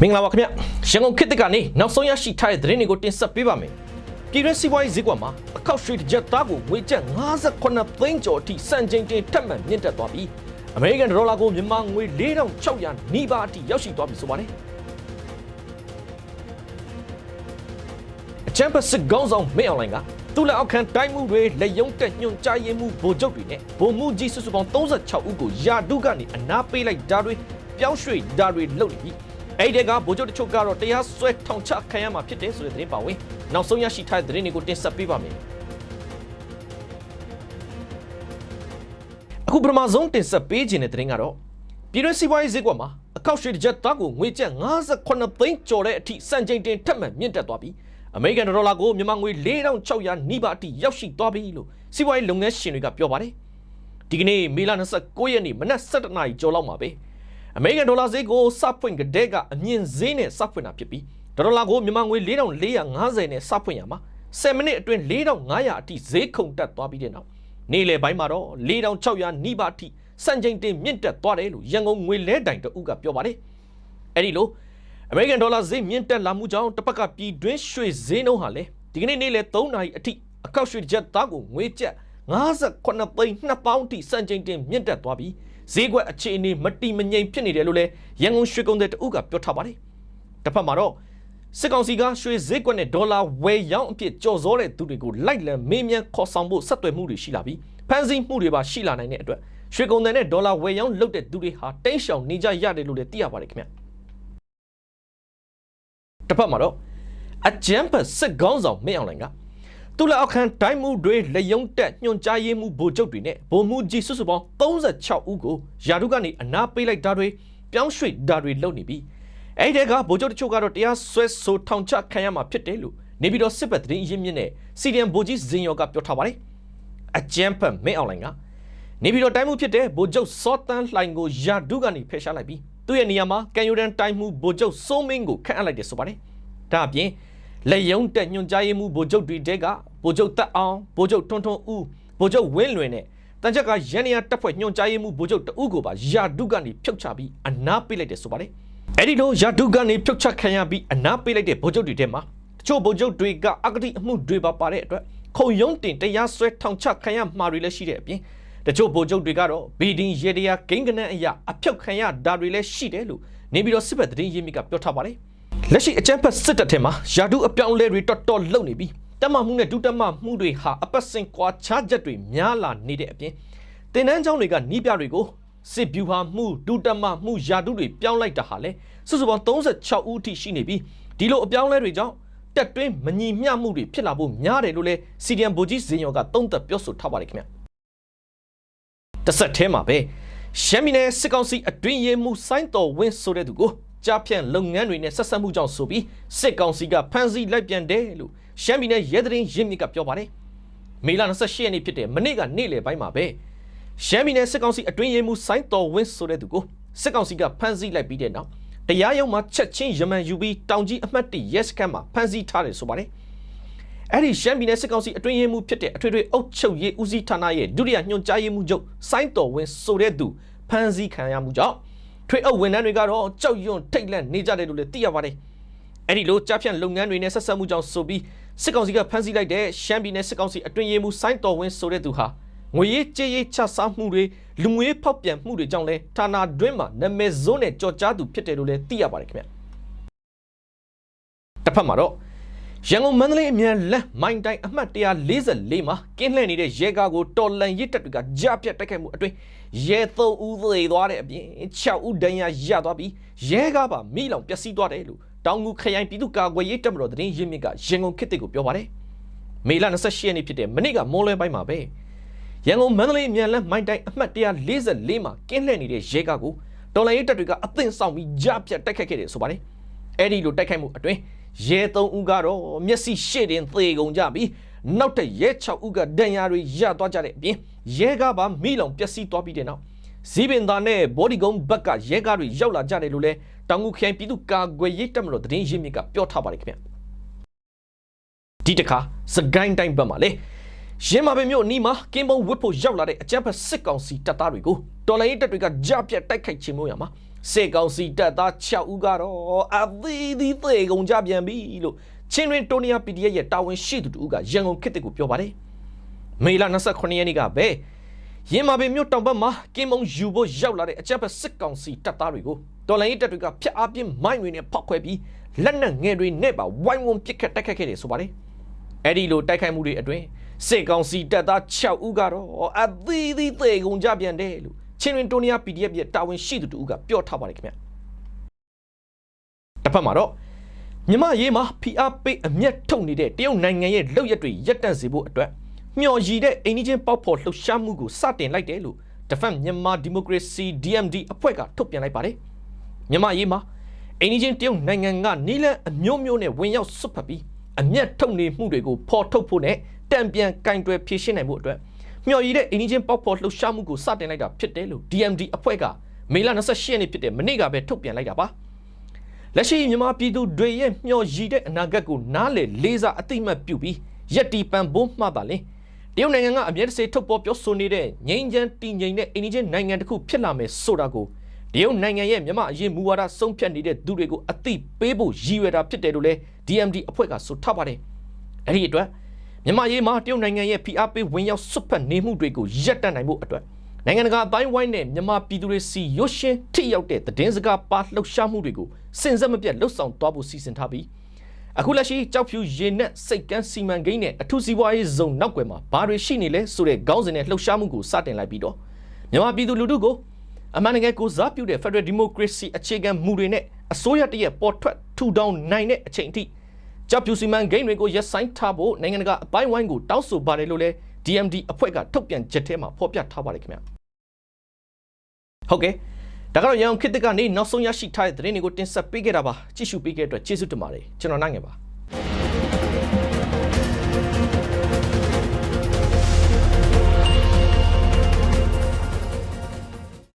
မင်္ဂလာပါခင်ဗျရန်ကုန်ခေတ်သစ်ကနေနောက်ဆုံးရရှိထားတဲ့သတင်းတွေကိုတင်ဆက်ပေးပါမယ်ပြည်တွင်းစီးပွားရေးဈေးကွက်မှာအခောက်ရွှေတစ်ကြက်သားကိုငွေကျပ်58သိန်းကျော်အထိစံချိန်တင်ထပ်မံမြင့်တက်သွားပြီးအမေရိကန်ဒေါ်လာကိုမြန်မာငွေ4600နီးပါးအထိရောက်ရှိသွားပြီဆိုပါတယ်အချမ်ပစစ်ကောင်းဆောင်မင်းအွန်လိုင်းကသူ့လက်အောက်ခံတိုင်းမှုတွေလက်ယုံတက်ညွန့်ကြားရင်မှုဗိုလ်ချုပ်တွေနဲ့ဗိုလ်မှုကြီးစုစုပေါင်း36ဦးကိုယာဒုကနေအနာပေးလိုက်တာတွေပြောင်းရွှေ့တာတွေလုပ်နေပြီ အဲ့ဒီကဗိုလ်ချုပ်တချို့ကတော့တရားစွဲထောင်ချခံရမှာဖြစ်တယ်ဆိုတဲ့သတင်းပါဝင်နောက်ဆုံးရရှိထားတဲ့သတင်းတွေကိုတင်ဆက်ပေးပါမယ်အခုပထမဆုံးတင်ဆက်ပေးခြင်းတဲ့သတင်းကတော့ပြည်တွင်းစီးပွားရေးဈေးကွက်မှာအကောက်ရွှေတစ်ကြက်သားကိုငွေကျပ်58သိန်းကျော်တဲ့အထိစံချိန်တင်ထပ်မံမြင့်တက်သွားပြီးအမေရိကန်ဒေါ်လာကိုမြန်မာငွေ4600နီးပါးအထိရောက်ရှိသွားပြီလို့စီးပွားရေးလုပ်ငန်းရှင်တွေကပြောပါတယ်ဒီကနေ့မေလ29ရက်နေ့မနက်7:00နာရီကျော်လောက်မှာပဲ အမေရိကန်ဒေါ်လာဈေးကိုစဖွင့်ကတဲ့ကအမြင့်ဈေးနဲ့စဖွင့်တာဖြစ်ပြီးဒေါ်လာကိုမြန်မာငွေ4450နဲ့စဖွင့်ရမှာ10မိနစ်အတွင်း4500အထိဈေးခုန်တက်သွားပြီးတဲ့နောက်နေ့လယ်ပိုင်းမှာတော့4600နီးပါးအထိစံချိန်တင်မြင့်တက်သွားတယ်လို့ရန်ကုန်ငွေလဲတိုင်တအုပ်ကပြောပါတယ်အဲ့ဒီလိုအမေရိကန်ဒေါ်လာဈေးမြင့်တက်လာမှုကြောင့်တစ်ဖက်ကပြည်တွင်းရွှေဈေးနှုန်းဟာလည်းဒီကနေ့နေ့လယ်3နာရီအထိအကောက်ရွှေတစ်ချက်သားကိုငွေကျပ်58သိန်း2000အထိစံချိန်တင်မြင့်တက်သွားပြီး ဈေးကွက်အခြေအနေမတီမငြိမ်ဖြစ်နေတယ်လို့လည်းရန်ကုန်ရွှေကုန်တဲ့တအုပ်ကပြောထားပါတယ်။တစ်ဖက်မှာတော့စစ်ကောင်စီကရွှေဈေးကွက်နဲ့ဒေါ်လာဝယ်ရောင်းအဖြစ်ကြော်စောတဲ့သူတွေကိုလိုက်လံမေးမြန်းခေါ်ဆောင်ဖို့ဆက်သွယ်မှုတွေရှိလာပြီးဖန်ဆီးမှုတွေပါရှိလာနိုင်တဲ့အတွက်ရွှေကုန်တဲ့နဲ့ဒေါ်လာဝယ်ရောင်းလုပ်တဲ့သူတွေဟာတိတ်ရှောင်နေကြရတယ်လို့လည်းသိရပါတယ်ခင်ဗျ။တစ်ဖက်မှာတော့အကြမ်းဖက်စစ်ကောင်းဆောင်မင်းအောင်လှိုင်က သူ့လက်အောက်ခံဒိုင်းမှုတွေလက်ယုံတက်ညွန်ကြားရေးမှုဗိုလ်ချုပ်တွေနဲ့ဗိုလ်မှုကြီးစုစုပေါင်း36ဦးကိုယာတုကနေအနာပေးလိုက်တာတွေပြောင်းရွှေ့တာတွေလုပ်နေပြီးအဲ့ဒီကဗိုလ်ချုပ်တချို့ကတော့တရားစွဲဆိုထောင်ချခံရမှာဖြစ်တယ်လို့နေပြည်တော်စစ်ဘက်သတင်းရင်းမြစ်နဲ့စီဒီအမ်ဗိုလ်ကြီးဇင်ယောကပြောထားပါတယ်အကြမ်းဖက်မင်းအောင်လှိုင်ကနေပြည်တော်တိုင်းမှုဖြစ်တဲ့ဗိုလ်ချုပ်စောတန်းလှိုင်ကိုယာတုကနေဖယ်ရှားလိုက်ပြီးသူ့ရဲ့နေရာမှာကန်ယူဒန်တိုင်းမှုဗိုလ်ချုပ်စိုးမင်းကိုခန့်အပ်လိုက်တယ်ဆိုပါတယ်ဒါအပြင် လက်ယုံတက်ညွန်ကြားရေးမှုဗိုလ်ချုပ်တွေတဲကဗိုလ်ချုပ်တက်အောင်ဗိုလ်ချုပ်ထွန်းထွန်းဦးဗိုလ်ချုပ်ဝင်းလွင်နဲ့တန်ချက်ကရန်နီယာတပ်ဖွဲ့ညွန်ကြားရေးမှုဗိုလ်ချုပ်တဦးကိုပါယာတုကနေဖြုတ်ချပြီးအနာပေးလိုက်တယ်ဆိုပါတယ်အဲ့ဒီလိုယာတုကနေဖြုတ်ချခံရပြီးအနာပေးလိုက်တဲ့ဗိုလ်ချုပ်တွေထဲမှာတချို့ဗိုလ်ချုပ်တွေကအကတိအမှုတွေပါပါတဲ့အတွက်ခုံရုံးတင်တရားစွဲထောင်ချခံရမှာတွေလည်းရှိတဲ့အပြင်တချို့ဗိုလ်ချုပ်တွေကတော့ဘီဒင်ရေတရာဂိန်းကနန်းအရာအဖြုတ်ခံရတာတွေလည်းရှိတယ်လို့နေပြီးတော့စစ်ဘက်သတင်းရင်းမြစ်ကပြောထားပါတယ် လက်ရှိအကြမ်းဖက်စစ်တပ်ထဲမှာယာတုအပြောင်းအလဲတွေတော်တော်လုပ်နေပြီးတက်မမှုနဲ့ဒုတက်မမှုတွေဟာအပတ်စဉ်ကွာခြားချက်တွေများလာနေတဲ့အပြင်တင်နန်းချောင်းတွေကနီးပြတွေကိုစစ်ဗျူဟာမှုဒုတက်မမှုယာတုတွေပြောင်းလိုက်တာဟာလေစုစုပေါင်း36ဦးအထိရှိနေပြီးဒီလိုအပြောင်းအလဲတွေကြောင့်တက်တွင်းမညီမျှမှုတွေဖြစ်လာဖို့များတယ်လို့လဲစီဒီအမ်ဗိုလ်ကြီးဇင်ယောကသုံးသပ်ပြောဆိုထားပါတယ်ခင်ဗျတစ်ဆက်ထဲမှာပဲရှမ်းပြည်နယ်စစ်ကောင်စီအတွင်းရေးမှုစိုင်းတော်ဝင်းဆိုတဲ့သူကို ကြားဖြန့်လုပ်ငန်းတွေနဲ့ဆက်ဆက်မှုကြောင့်ဆိုပြီးစစ်ကောင်စီကဖမ်းဆီးလိုက်ပြန်တယ်လို့ရှမ်းပြည်နယ်ရဲသတင်းရင်းမြစ်ကပြောပါတယ်မေလ28ရက်နေ့ဖြစ်တဲ့မနေ့ကနေ့လယ်ပိုင်းမှာပဲရှမ်းပြည်နယ်စစ်ကောင်စီအတွင်းရေးမှုစိုင်းတော်ဝင်းဆိုတဲ့သူကိုစစ်ကောင်စီကဖမ်းဆီးလိုက်ပြီးတဲ့နောက်တရားရုံးမှာချက်ချင်းရမန်ယူပြီးတောင်ကြီးအမှတ်1ရဲစခန်းမှာဖမ်းဆီးထားတယ်ဆိုပါတယ်အဲ့ဒီရှမ်းပြည်နယ်စစ်ကောင်စီအတွင်းရေးမှုဖြစ်တဲ့အထွေထွေအုပ်ချုပ်ရေးဦးစီးဌာနရဲ့ဒုတိယညွှန်ကြားရေးမှူးချုပ်စိုင်းတော်ဝင်းဆိုတဲ့သူဖမ်းဆီးခံရမှုကြောင့် ထွေအုပ်ဝန်ထမ်းတွေကတော့ကြောက်ရွံ့ထိတ်လန့်နေကြတယ်လို့လည်းသိရပါတယ်။အဲ့ဒီလိုကြားဖြန့်လုပ်ငန်းတွေနဲ့ဆက်ဆက်မှုကြောင့်ဆိုပြီးစစ်ကောင်စီကဖမ်းဆီးလိုက်တဲ့ရှမ်းပြည်နယ်စစ်ကောင်စီအတွင်းရေးမှူးစိုင်းတော်ဝင်းဆိုတဲ့သူဟာငွေရေးကြေးရေးချစားမှုတွေလူငွေဖောက်ပြန်မှုတွေကြောင့်လဲဌာနတွင်းမှာနာမည်စိုးနဲ့ကြော်ကြားသူဖြစ်တယ်လို့လည်းသိရပါတယ်ခင်ဗျ။တစ်ဖက်မှာတော့ ရန်ကုန်မန္တလေးအမြန်လက်မိုင်းတိုင်းအမှတ်144မှာကင်းလှည့်နေတဲ့ရဲကားကိုတော်လန်ရစ်တပ်တွေကကြားပြတ်တိုက်ခိုက်မှုအတွင်းရဲ3ဦးသေသွားတဲ့အပြင်6ဦးဒဏ်ရာရသွားပြီးရဲကားပါမိလောင်ပျက်စီးသွားတယ်လို့တောင်ငူခရိုင်ပြည်သူ့ကာကွယ်ရေးတပ်မတော်သတင်းရင်းမြစ်ကရန်ကုန်ခေတ်တစ်ကိုပြောပါတယ်။မေလ28ရက်နေ့ဖြစ်တဲ့မနေ့ကမိုးလွဲပိုင်းမှာပဲရန်ကုန်မန္တလေးအမြန်လက်မိုင်းတိုင်းအမှတ်144မှာကင်းလှည့်နေတဲ့ရဲကားကိုတော်လန်ရစ်တပ်တွေကအသင့်ဆောင်ပြီးကြားပြတ်တိုက်ခိုက်ခဲ့တယ်ဆိုပါတယ်။အဲ့ဒီလိုတိုက်ခိုက်မှုအတွင်း ရဲ3ဦးကတော့မျက်စိရှေ့တင်သေကုန်ကြပြီးနောက်ထပ်ရဲ6ဦးကဒဏ်ရာတွေရသွားကြတဲ့အပြင်ရဲကားပါမိလောင်ပျက်စီးသွားပြီးတဲ့နောက်ဇီးပင်သားနဲ့ဘော်ဒီကုန်းဘက်ကရဲကားတွေရောက်လာကြတယ်လို့လဲတောင်ငူခရိုင်ပြည်သူ့ကာကွယ်ရေးတပ်မတော်သတင်းရင်းမြစ်ကပြောထားပါတယ်ခင်ဗျဒီတခါစကိုင်းတိုင်းဘက်မှာလေရင်းမာပင်မြို့အနီးမှာကင်းပုံဝစ်ဖို့ရောက်လာတဲ့အကြမ်းဖက်စစ်ကောင်စီတပ်သားတွေကိုတော်လိုင်းတပ်တွေကကြားပြတ်တိုက်ခိုက်ခြင်းမျိုးရမှာ စေကောင်စီတပ်သား6ဦးကတော့အသီးသီးသေကုန်ကြပြန်ပြီလို့ချင်းတွင်တိုနီယာ PDF ရဲ့တာဝန်ရှိသူတူကရန်ကုန်ခေတ်တစ်ကိုပြောပါတယ်မေလ29ရက်နေ့ကပဲရင်းမာပင်မြို့တောင်ဘက်မှာကင်းမုံယူဖို့ရောက်လာတဲ့အကြမ်းဖက်စစ်ကောင်စီတပ်သားတွေကိုတော်လိုင်းရေးတပ်တွေကဖျက်အပြင်းမိုင်းတွေနဲ့ဖောက်ခွဲပြီးလက်နက်ငယ်တွေနဲ့ပါဝိုင်းဝန်းပစ်ခတ်တိုက်ခတ်ခဲ့တယ်ဆိုပါတယ်အဲ့ဒီလိုတိုက်ခိုက်မှုတွေအတွင်းစစ်ကောင်စီတပ်သား6ဦးကတော့အသီးသီးသေကုန်ကြပြန်တယ်လို့ ချင်းတွင်တိုနီယာ PDF ရဲ့တာဝန်ရှိသူတူကပြောထားပါတယ်ခင်ဗျတစ်ဖက်မှာတော့မြမရေးမှာဖီအားပေးအမျက်ထုတ်နေတဲ့တရုတ်နိုင်ငံရဲ့လုပ်ရက်တွေရပ်တန့်စေဖို့အတွက်မျှော်ရည်တဲ့အိန္ဒိချင်းပေါက်ဖော်လှုပ်ရှားမှုကိုစတင်လိုက်တယ်လို့ Defense Myanmar Democracy DMD အဖွဲ့ကထုတ်ပြန်လိုက်ပါတယ်မြမရေးမှာအိန္ဒိချင်းတရုတ်နိုင်ငံကနီလန်အမျိုးမျိုးနဲ့ဝင်ရောက်ဆွတ်ဖက်ပြီးအမျက်ထုတ်နေမှုတွေကိုဖော်ထုတ်ဖို့နဲ့တံပြန်ကင်တွယ်ဖြေရှင်းနိုင်ဖို့အတွက် မျှော်ရည်တဲ့အိန္ဒိချင်းပေါက်ဖော်လှုပ်ရှားမှုကိုစတင်လိုက်တာဖြစ်တယ်လို့ DMD အဖွဲ့ကမေလ28ရက်နေ့ဖြစ်တဲ့မနေ့ကပဲထုတ်ပြန်လိုက်တာပါလက်ရှိမြန်မာပြည်သူတွေရဲ့မျှော်ရည်တဲ့အနာဂတ်ကိုနားလည်လေးစားအသိမှတ်ပြုပြီးယက်တီပန်ဖို့မှပါလင်တရုတ်နိုင်ငံကအမြဲတစေထုတ်ပေါ်ပြောဆိုနေတဲ့ငြိမ်းချမ်းတည်ငြိမ်တဲ့အိန္ဒိချင်းနိုင်ငံတစ်ခုဖြစ်လာမယ်ဆိုတာကိုတရုတ်နိုင်ငံရဲ့မြန်မာအရေးမူဝါဒဆုံးဖြတ်နေတဲ့သူတွေကိုအသိပေးဖို့ရည်ရွယ်တာဖြစ်တယ်လို့လည်း DMD အဖွဲ့ကဆိုထားပါတယ်။အဲ့ဒီအတွက် မြန်မာရေးမှာတရုတ်နိုင်ငံရဲ့ဖိအားပေးဝင်ရောက်ဆွတ်ဖက်နေမှုတွေကိုရပ်တန့်နိုင်ဖို့အတွက်နိုင်ငံတကာအပိုင်းဝိုင်းနဲ့မြန်မာပြည်သူတွေစီရွှရှင်းထိရောက်တဲ့သတင်းစကားပါလှုပ်ရှားမှုတွေကိုစင်စက်မပြတ်လှုပ်ဆောင်သွားဖို့စီစဉ်ထားပြီးအခုလက်ရှိကြောက်ဖြူရေနက်စိတ်ကန်းစီမံကိန်းနဲ့အထူးစီးပွားရေးဇုံနောက်ွယ်မှာဘာတွေရှိနေလဲဆိုတဲ့ခေါင်းစဉ်နဲ့လှုပ်ရှားမှုကိုစတင်လိုက်ပြီးတော့မြန်မာပြည်သူလူထုကိုအမှန်တကယ်ကိုစားပြုတဲ့ Federal Democracy အခြေခံမူတွေနဲ့အစိုးရတရက်ပေါ်ထွက်ထူထောင်နိုင်တဲ့အချိန်အထိ ကြောက်ဖြူစီမံကိန်းတွေကိုရပ်ဆိုင်းထားဖို့နိုင်ငံတကာအပိုင်းဝိုင်းကိုတောင်းဆိုပါတယ်လို့လည်း DMD အဖွဲ့ကထုတ်ပြန်ချက်ထဲမှာဖော်ပြထားပါတယ်ခင်ဗျာဟုတ်ကဲ့ဒါကတော့ရန်ကုန်ခေတ်သစ်ကနေနောက်ဆုံးရရှိထားတဲ့သတင်းတွေကိုတင်ဆက်ပေးခဲ့တာပါကြည့်ရှုပေးခဲ့တဲ့အတွက်ကျေးဇူးတင်ပါတယ်ကျွန်တော်နိုင်ငယ်ပါ